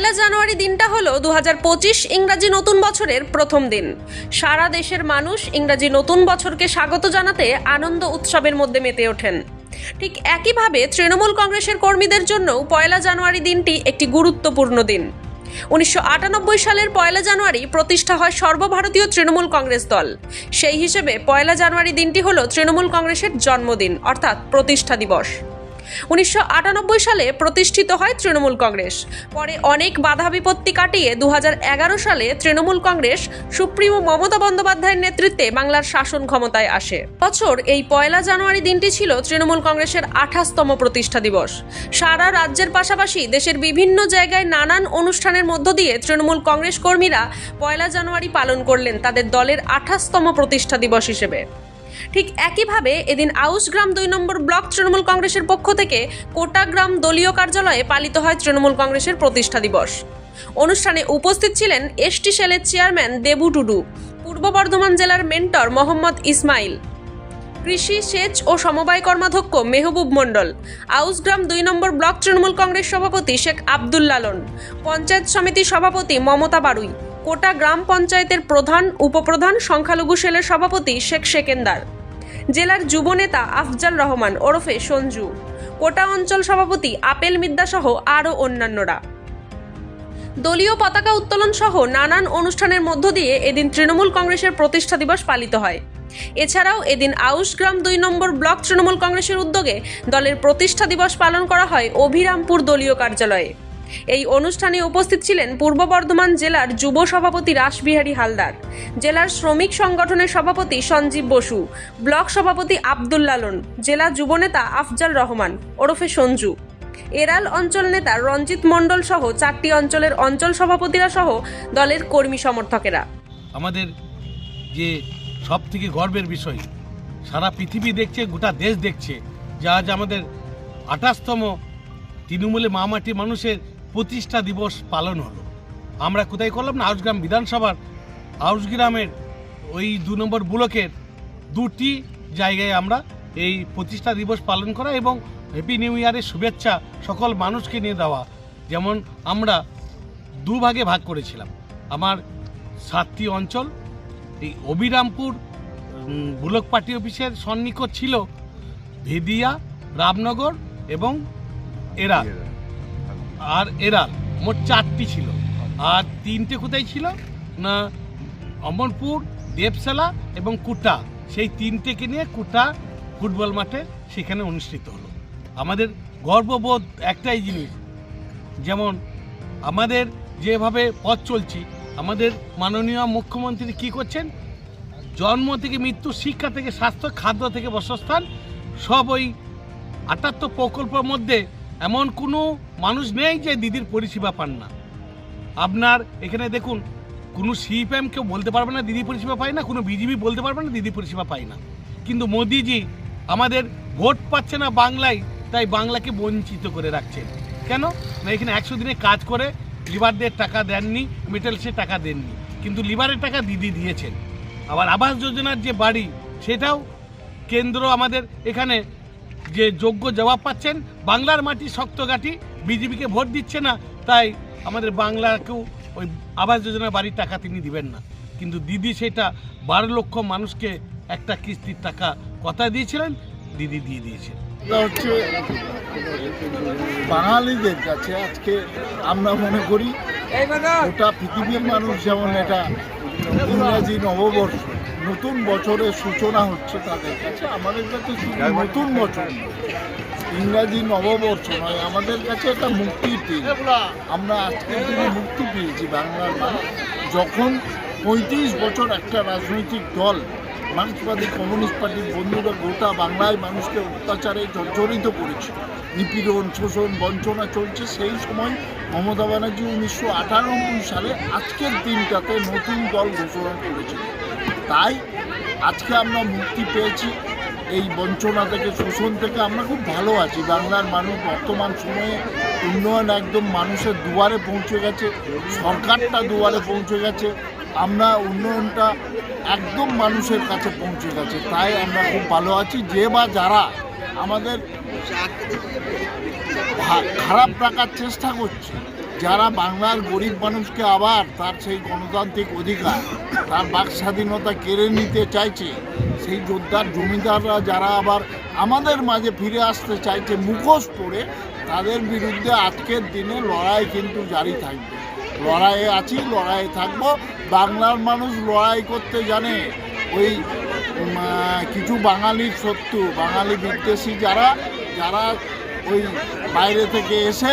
পয়লা জানুয়ারি দিনটা হলো দু ইংরাজি নতুন বছরের প্রথম দিন। সারা দেশের মানুষ ইংরাজি নতুন বছরকে স্বাগত জানাতে আনন্দ উৎসবের মধ্যে মেতে ওঠেন। ঠিক একইভাবে তৃণমূল কংগ্রেসের কর্মীদের জন্যও পয়লা জানুয়ারি দিনটি একটি গুরুত্বপূর্ণ দিন। উনিশশো আটানব্বই সালের পয়লা জানুয়ারি প্রতিষ্ঠা হয় সর্বভারতীয় তৃণমূল কংগ্রেস দল। সেই হিসেবে পয়লা জানুয়ারি দিনটি হল তৃণমূল কংগ্রেসের জন্মদিন, অর্থাৎ প্রতিষ্ঠা দিবস। উনিশশো আটানব্বই সালে প্রতিষ্ঠিত হয় তৃণমূল কংগ্রেস। পরে অনেক বাধা বিপত্তি কাটিয়ে দুহাজার এগারো সালে তৃণমূল কংগ্রেস সুপ্রিমো মমতা বন্দ্যোপাধ্যায়ের নেতৃত্বে বাংলার শাসন ক্ষমতায় আসে। বছর এই পয়লা জানুয়ারি দিনটি ছিল তৃণমূল কংগ্রেসের আঠাশতম প্রতিষ্ঠা দিবস। সারা রাজ্যের পাশাপাশি দেশের বিভিন্ন জায়গায় নানান অনুষ্ঠানের মধ্য দিয়ে তৃণমূল কংগ্রেস কর্মীরা পয়লা জানুয়ারি পালন করলেন তাদের দলের আঠাশতম প্রতিষ্ঠা দিবস হিসেবে। ঠিক একইভাবে এদিন আউসগ্রাম দুই নম্বর ব্লক তৃণমূল কংগ্রেসের পক্ষ থেকে কোটাগ্রাম দলীয় কার্যালয়ে পালিত হয় তৃণমূল কংগ্রেসের প্রতিষ্ঠা দিবস। অনুষ্ঠানে উপস্থিত ছিলেন এসটি সেলের চেয়ারম্যান দেবু টুডু, পূর্ব বর্ধমান জেলার মেন্টর মোহাম্মদ ইসমাইল, কৃষি সেচ ও সমবায় কর্মাধ্যক্ষ মেহবুব মণ্ডল আউসগ্রাম দুই নম্বর ব্লক তৃণমূল কংগ্রেস সভাপতি শেখ আব্দুল লালন, পঞ্চায়েত সমিতি সভাপতি মমতা বারুই কোটা গ্রাম পঞ্চায়েতের প্রধান, উপপ্রধান সংখ্যালঘু সেলের সভাপতি শেখ সেকেন্দার। জেলার যুবনেতা আফজাল রহমান, ওরফে সঞ্জু। কোটা অঞ্চল সভাপতি আপেল মিদ্যা সহ আরও অন্যান্যরা। দলীয় পতাকা উত্তোলন সহ নানান অনুষ্ঠানের মধ্য দিয়ে এদিন তৃণমূল কংগ্রেসের প্রতিষ্ঠা দিবস পালিত হয়। এছাড়াও এদিন আউসগ্রাম দুই নম্বর ব্লক তৃণমূল কংগ্রেসের উদ্যোগে দলের প্রতিষ্ঠা দিবস পালন করা হয় অভিরামপুর দলীয় কার্যালয়ে। এই অনুষ্ঠানে উপস্থিত ছিলেন পূর্ব বর্ধমান জেলার যুব সভাপতি রাসবিহারী হালদার, জেলার শ্রমিক সংগঠনের সভাপতি সঞ্জীব বসু, ব্লক সভাপতি আব্দুল লালন, জেলা যুবনেতা আফজাল রহমান, ওরফে সঞ্জু। এরাল অঞ্চল নেতা রঞ্জিত মণ্ডল সহ চারটি অঞ্চলের অঞ্চল সভাপতিরা সহ দলের কর্মী সমর্থকেরা। আমাদের যে সব থেকে গর্বের বিষয়, সারা পৃথিবী দেখছে, গোটা দেশ দেখছে যে আজ আমাদের আঠাশতম তৃণমূলে মামাটি মানুষের প্রতিষ্ঠা দিবস পালন হলো। আমরা কোথায় করলাম না? আউসগ্রাম বিধানসভার আউসগ্রামের ওই দু নম্বর ব্লকের দুটি জায়গায় আমরা এই প্রতিষ্ঠা দিবস পালন করা এবং হ্যাপি নিউ ইয়ারের শুভেচ্ছা সকল মানুষকে নিয়ে দেওয়া। যেমন আমরা দুভাগে ভাগ করেছিলাম। আমার সাতটি অঞ্চল, এই অবিরামপুর ব্লক পার্টি অফিসের সন্নিকট ছিল ভেদিয়া, রামনগর এবং এরাল আর এরাল মোট চারটি ছিল। আর তিনটে কোথায় ছিল? না, অমরপুর দেবসালা এবং কুটা। সেই তিনটেকে নিয়ে কুটা ফুটবল মাঠে সেখানে অনুষ্ঠিত হলো। আমাদের গর্ববোধ একটাই জিনিস, যেমন আমাদের যেভাবে পথ চলছি, আমাদের মাননীয় মুখ্যমন্ত্রী কি করছেন? জন্ম থেকে মৃত্যু, শিক্ষা থেকে স্বাস্থ্য, খাদ্য থেকে বাসস্থান সব ওই আটাত্তর প্রকল্পের মধ্যে এমন কোনো মানুষ নেই যে দিদির পরিষেবা পান না। আপনার এখানে দেখুন, কোনো সিপিএম কেউ বলতে পারবে না দিদি পরিষেবা পায় না, কোনো বিজেপি বলতে পারবে না দিদি পরিষেবা পায় না। কিন্তু মোদিজি আমাদের ভোট পাচ্ছে না বাংলায়, তাই বাংলাকে বঞ্চিত করে রাখছেন। কেন? না এখানে একশো দিনে কাজ করে লিবারদের টাকা দেননি মেটেলসের টাকা দেননি। কিন্তু লিবারের টাকা দিদি দিয়েছেন। আবার আবাস যোজনার যে বাড়ি, সেটাও কেন্দ্র আমাদের এখানে যে যোগ্য জবাব পাচ্ছেন, বাংলার মাটি শক্ত গাঠি বিজেপিকে ভোট দিচ্ছে না, তাই আমাদের বাংলাকেও ওই আবাস যোজনার বাড়ির টাকা তিনি দিবেন না। কিন্তু দিদি সেটা বারো লক্ষ মানুষকে একটা কিস্তির টাকা কথা দিয়েছিলেন, দিদি দিয়ে দিয়েছেন হচ্ছে বাঙালিদের কাছে আজকে আমরা মনে করি গোটা পৃথিবীর মানুষ যেমন এটা ইংরাজি নববর্ষ, নতুন বছরের সূচনা হচ্ছে তাদের কাছে। আমাদের কাছে নতুন বছর ইংরাজি নববর্ষ নয়, আমাদের কাছে একটা মুক্তির দিন। আমরা আজকের দিনে মুক্তি পেয়েছি বাংলার মানুষ। যখন পঁয়ত্রিশ বছর একটা রাজনৈতিক দল মার্ক্সবাদী কমিউনিস্ট পার্টির বন্ধুরা গোটা বাংলায় মানুষকে অত্যাচারে জর্জরিত করেছে। নিপীড়ন, শোষণ, বঞ্চনা চলছে, সেই সময় মমতা ব্যানার্জি উনিশশো আটানব্বই সালে আজকের দিনটাতে নতুন দল ঘোষণা করেছিল তাই আজকে আমরা মুক্তি পেয়েছি। এই বঞ্চনা থেকে, শোষণ থেকে আমরা খুব ভালো আছি। বাংলার মানুষ বর্তমান সময়ে উন্নয়ন একদম মানুষের দুয়ারে পৌঁছে গেছে। সরকারটা দুয়ারে পৌঁছে গেছে। আমরা উন্নয়নটা একদম মানুষের কাছে পৌঁছে গেছে, তাই আমরা খুব ভালো আছি। যে বা যারা আমাদের খারাপ রাখার চেষ্টা করছে, যারা বাংলার গরিব মানুষকে আবার তার সেই গণতান্ত্রিক অধিকার, তার বাক স্বাধীনতা কেড়ে নিতে চাইছে, সেই যোদ্ধার জমিদাররা যারা আবার আমাদের মাঝে ফিরে আসতে চাইছে, মুখোশ পড়ে তাদের বিরুদ্ধে আজকের দিনে লড়াই কিন্তু জারি থাকবে। লড়াইয়ে আছি লড়াই থাকব। বাংলার মানুষ লড়াই করতে জানে। ওই কিছু বাঙালির শত্রু, বাঙালি বিদ্বেষী যারা যারা ওই বাইরে থেকে এসে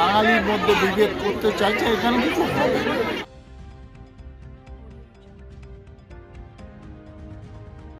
বাঙালির মধ্যে বিভেদ করতে চাইছে, এখানে কিছু হবে।